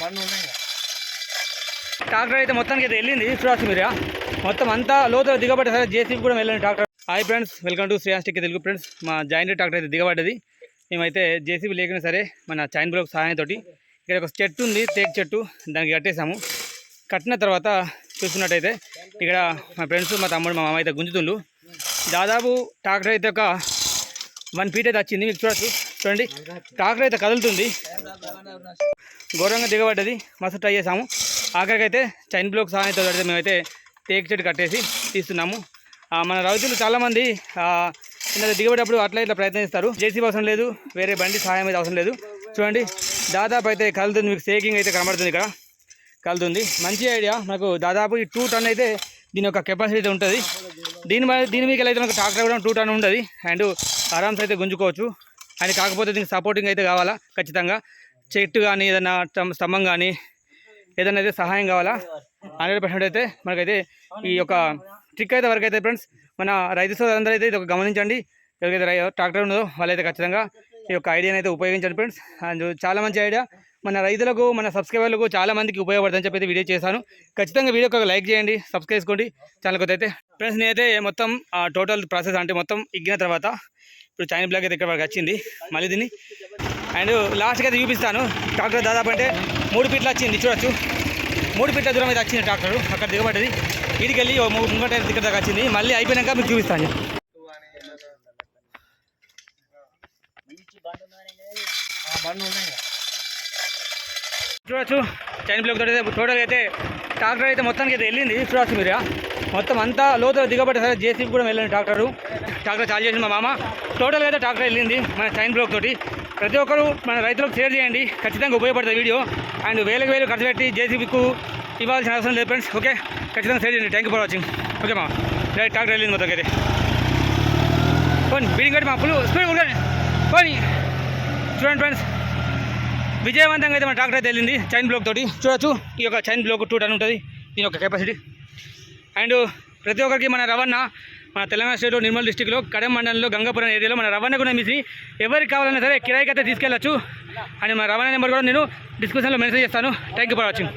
బండ్లు ఉన్నాయి ట్రాక్టర్ అయితే మొత్తానికి అయితే వెళ్ళింది చూడాల్సి మీరు మొత్తం అంతా లోతులో దిగబడ్డ సరే జేసీబీ కూడా వెళ్ళండి tractor. Hi friends welcome to శ్రీయాస్టిక్ Telugu friends మా జాయింట్ ట్రాక్టర్ అయితే దిగబడ్డది. మేమైతే జేసీబీ లేకున్నా సరే మన చైన్ బ్లాక్ సహాయంతో ఇక్కడ ఒక చెట్టు ఉంది తేక్ చెట్టు. దానికి కట్టేసాము కట్టిన తర్వాత చూసుకున్నట్టయితే ఇక్కడ మా ఫ్రెండ్స్ మా తమ్ముడు మా మామ అయితే గుంజుతుండ్రు. దాదాపు ట్రాక్టర్ అయితే ఒక వన్ ఫీట్ అయితే వచ్చింది మీకు చూడచ్చు. చూడండి ట్రాక్టర్ అయితే కదులుతుంది. ఘోరంగా దిగబడ్డది. మస్తు ట్రై చేసాము. ఆఖరికి అయితే చైన్ బ్లాక్ సహాయంతో అయితే మేమైతే టేక్ చెట్టు కట్టేసి తీస్తున్నాము. మన రైతులు చాలామంది చిన్న దిగబడేటప్పుడు అట్లా ఇట్లా ప్రయత్నిస్తారు. జేసీబీ అవసరం లేదు వేరే బండి సహాయం అయితే అవసరం లేదు. చూడండి దాదాపు అయితే కలుతుంది మీకు సేకింగ్ అయితే కనబడుతుంది ఇక్కడ. కలుతుంది మంచి ఐడియా మనకు దాదాపు ఈ టూ టన్ అయితే దీని యొక్క కెపాసిటీ అయితే ఉంటుంది. దీని దీని మీకు అయితే మనకు ట్రాక్టర్ కూడా టూ టన్ ఉంటుంది అండ్ ఆరామ్స్ అయితే గుంజుకోవచ్చు. అండ్ కాకపోతే దీనికి సపోర్టింగ్ అయితే కావాలా? ఖచ్చితంగా. చెట్టు కానీ ఏదైనా స్తంభం కానీ ఏదైనా అయితే సహాయం కావాలా? హండ్రెడ్ పర్సెంట్ అయితే మనకైతే ఈ యొక్క ట్రిక్ అయితే వరకు అయితే ఫ్రెండ్స్ మన రైతు సోదరులందరూ అయితే ఇది ఒక గమనించండి. ఎవరికైతే ట్రాక్టర్ ఉన్నదో వాళ్ళైతే ఖచ్చితంగా ఈ యొక్క ఐడియాని అయితే ఉపయోగించండి ఫ్రెండ్స్ అండ్ చాలా మంచి ఐడియా మన రైతులకు మన సబ్స్క్రైబర్లకు చాలా మందికి ఉపయోగపడుతుందని చెప్పి అయితే వీడియో చేశాను. ఖచ్చితంగా వీడియోకి ఒక లైక్ చేయండి సబ్స్క్రైబ్ చేసుకోండి. ఛానల్ కొత్త అయితే ఫ్రెండ్స్ నేనైతే మొత్తం టోటల్ ప్రాసెస్ అంటే మొత్తం ఇగ్గిన తర్వాత ఇప్పుడు చైన్ బ్లాక్ అయితే ఇక్కడ వరకు వచ్చింది. మళ్ళీ దీన్ని. అండ్ లాస్ట్కి అయితే చూపిస్తాను. ట్రాక్టర్ దాదాపు అంటే మూడు ఫీట్లు వచ్చింది చూడొచ్చు. మూడు ఫీట్ల దూరం అయితే వచ్చింది ట్రాక్టర్. అక్కడ దిగబడ్డది. వీడికి వెళ్ళి ముంగట దగ్గర దాకా వచ్చింది. మళ్ళీ అయిపోయినాక మీకు చూపిస్తాను చూడొచ్చు. చైన్ బ్లాక్ తోటి టోటల్ అయితే ట్రాక్టర్ అయితే మొత్తానికి అయితే వెళ్ళింది చూడొచ్చు మీరు మొత్తం అంతా లోతులో దిగబడ్డ సరే జేసీబీ కూడా వెళ్ళండి ట్రాక్టరు. ట్రాక్టర్ చాలు చేసింది మా మామ. టోటల్గా అయితే ట్రాక్టర్ వెళ్ళింది మన చైన్ బ్లాక్ తోటి. ప్రతి ఒక్కరు మన రైతులకు షేర్ చేయండి ఖచ్చితంగా ఉపయోగపడుతుంది వీడియో. అండ్ వేలకు వేలు ఖర్చు పెట్టి జేసీబీకు ఇవ్వాల్సిన అవసరం లేదు ఫ్రెండ్స్. ఓకే? ఖచ్చితంగా షేర్ చేయండి. Thank you for watching okay మా రైట్ ట్రాక్టర్ వెళ్ళింది మొత్తం అయితే. పోనీ బీడింగ్ కట్టి మా అప్పులు స్పీడ్ పోనీ. చూడండి ఫ్రెండ్స్ విజయవంతంగా అయితే మన ట్రాక్టర్ అయితే వెళ్ళింది చైన్ బ్లాక్ తోటి. చూడొచ్చు ఈ యొక్క చైన్ బ్లాక్ టూ టన్ ఉంటుంది దీని యొక్క కెపాసిటీ అండ్ ప్రతి ఒక్కరికి మన రవాణా మన తెలంగాణ స్టేట్ నిర్మల్ డిస్టిక్లో కడెం మండలంలో గంగాపురం ఏరియాలో మన రవాణా కూడా మిసి ఎవరికి కావాలన్నా సరే కిరాయికి అయితే తీసుకెళ్ళచ్చు. అండ్ మన రవాణా నెంబర్ కూడా నేను డిస్క్రిప్షన్లో మెసేజ్ చేస్తాను. Thank you for watching